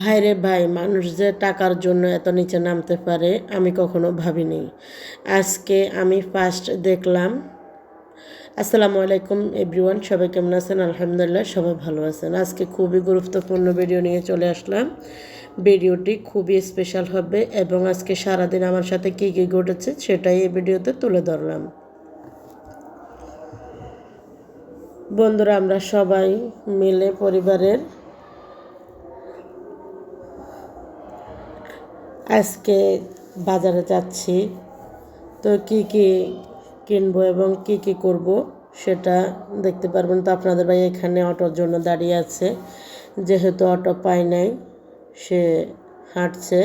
ভাইরে ভাই, মানুষ যে টাকার জন্য এত নিচে নামতে পারে, আমি কখনো ভাবিনি। আজকে আমি ফার্স্ট দেখলাম, আসসালামু আলাইকুম এভরিওয়ান সবাই কেমন আছেন? আলহামদুলিল্লাহ, সবাই ভালো আছেন। আজকে খুবই গুরুত্বপূর্ণ ভিডিও নিয়ে চলে আসলাম। ভিডিওটি খুবই স্পেশাল হবে এবং আজকে সারাদিন আমার সাথে কী কী ঘটেছে সেটাই এই ভিডিওতে তুলে ধরলাম। বন্ধুরা, আমরা সবাই মিলে পরিবারের আজকে বাজারে যাচ্ছি। তো কি কি কিনবো এবং কি কি করব সেটা দেখতে পারবেন। তো আপনাদের ভাই এখানে অটোর জন্য দাঁড়িয়ে আছে। যেহেতু অটো পাই নাই, সে হাঁটছে।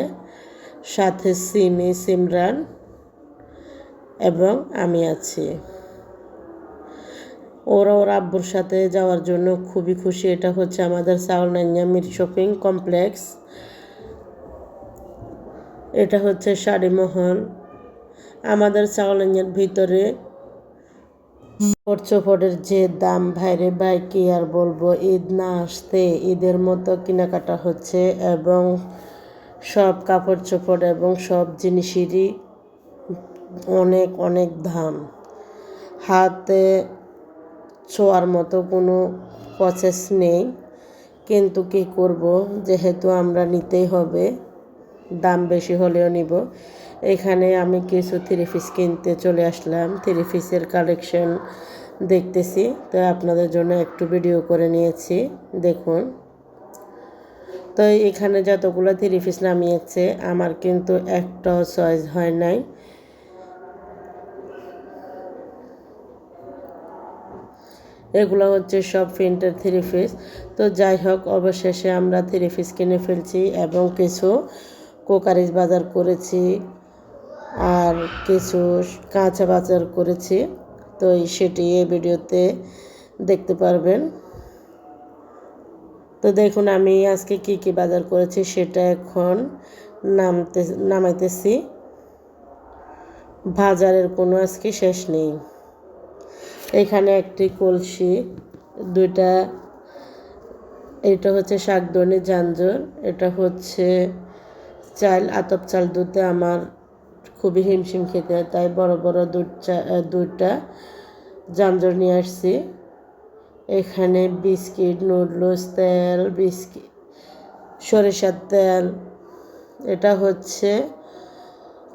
সাথে সিমি, সিমরান এবং আমি আছি। ওরা ওর আব্বুর সাথে যাওয়ার জন্য খুবই খুশি। এটা হচ্ছে আমাদের সাউলনাইয়া মির শপিং কমপ্লেক্স। এটা হচ্ছে শাড়িমহল আমাদের চাউলের ভিতরে চোপড়ের যে দাম, ভাইরে ভাই, কি আর বলব, ঈদ না আসতে ঈদের মতো কেনাকাটা হচ্ছে এবং সব কাপড় চোপড় এবং সব জিনিসেরই অনেক অনেক দাম। হাতে ছোঁয়ার মতো কোনো প্রসেস নেই, কিন্তু কি করব, যেহেতু আমরা নিতেই হবে। দাম বেশি হলেও নিব। এখানে আমি কিছু থ্রি পিস কিনতে চলে আসলাম। থ্রি পিসের কালেকশন দেখতেছি। তো আপনাদের জন্য একটু ভিডিও করে নিয়েছি। দেখুন। তো এখানে যতগুলো থ্রি পিস নামিয়েছে, আমার কিন্তু একটাও চয়েস হয় নাই। এগুলো হচ্ছে সব প্রিন্টের থ্রি পিস তো যাই হোক, অবশেষে আমরা থ্রি পিস কিনে ফেলছি এবং কিছু কোকারিজ বাজার করেছি আর কিছু কাঁচা বাজার করেছি। তো সেটি এই ভিডিওতে দেখতে পারবেন। তো দেখুন, আমি আজকে কি কি বাজার করেছি সেটা এখন নামতে, নামাইতেছি। বাজারের কোনো আজকে শেষ নেই। এখানে একটি কলসি, দুইটা, এটা হচ্ছে শাকদনি জাঞ্জর, এটা হচ্ছে চাল, আতপ চাল দুধে আমার খুবই হিমশিম খেতে হয়, তাই বড় বড় দুধ চা দুধটা জামজর নিয়ে আসছি। এখানে বিস্কিট, নুডলস, তেল, বিস্কিট, সরিষার তেল, এটা হচ্ছে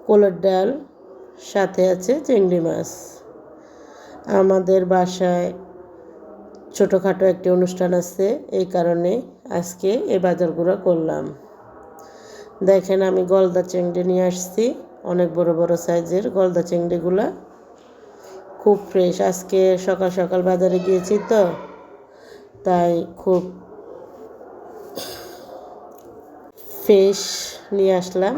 কোলের ডাল, সাথে আছে চিংড়ি মাছ। আমাদের বাসায় ছোটোখাটো একটি অনুষ্ঠান আছে, এই কারণে আজকে এই বাজারগুলো করলাম। দেখেন আমি গলদা চিংড়ি নিয়ে আসছি, অনেক বড় বড় সাইজের গলদা চিংড়িগুলো। খুব ফ্রেশ আজকে সকাল সকাল বাজারে গিয়েছি তো, তাই খুব ফ্রেশ নিয়ে আসলাম।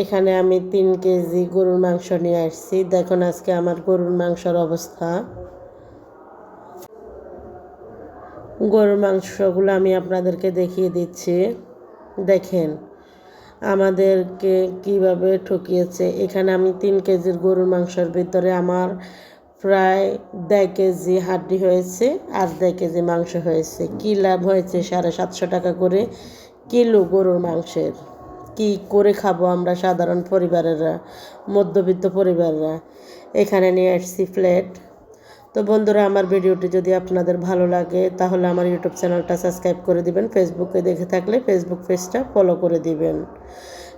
এখানে আমি তিন কেজি গরুর মাংস নিয়ে আসছি, দেখুন আজকে আমার গরুর মাংসর অবস্থা। গরুর মাংসগুলো আমি আপনাদেরকে দেখিয়ে দিচ্ছি, দেখেন আমাদেরকে কীভাবে ঠকিয়েছে? এখানে আমি তিন কেজির গরুর মাংসের ভিতরে আমার প্রায় দেড় কেজি হাড্ডি হয়েছে আর দেড় কেজি মাংস হয়েছে। কী লাভ হয়েছে সাড়ে সাতশো টাকা করে কিলো গরুর মাংসের? কি করে খাব আমরা সাধারণ পরিবারেরা, মধ্যবিত্ত পরিবাররা? এখানে নিয়ে আসছি ফ্ল্যাট তো বন্ধুরা, আমার ভিডিওটি যদি আপনাদের ভালো লাগে, তাহলে আমার ইউটিউব চ্যানেলটা সাবস্ক্রাইব করে দিবেন। ফেসবুকে দেখে থাকলে ফেসবুক পেজটা ফলো করে দিবেন।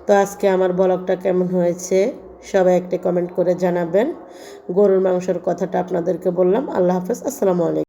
তো আজকে আমার ব্লগটা কেমন হয়েছে, সবাই একটি কমেন্ট করে জানাবেন। গরুর মাংসের কথাটা আপনাদেরকে বললাম। আল্লাহ হাফেজ, আসসালামু আলাইকুম।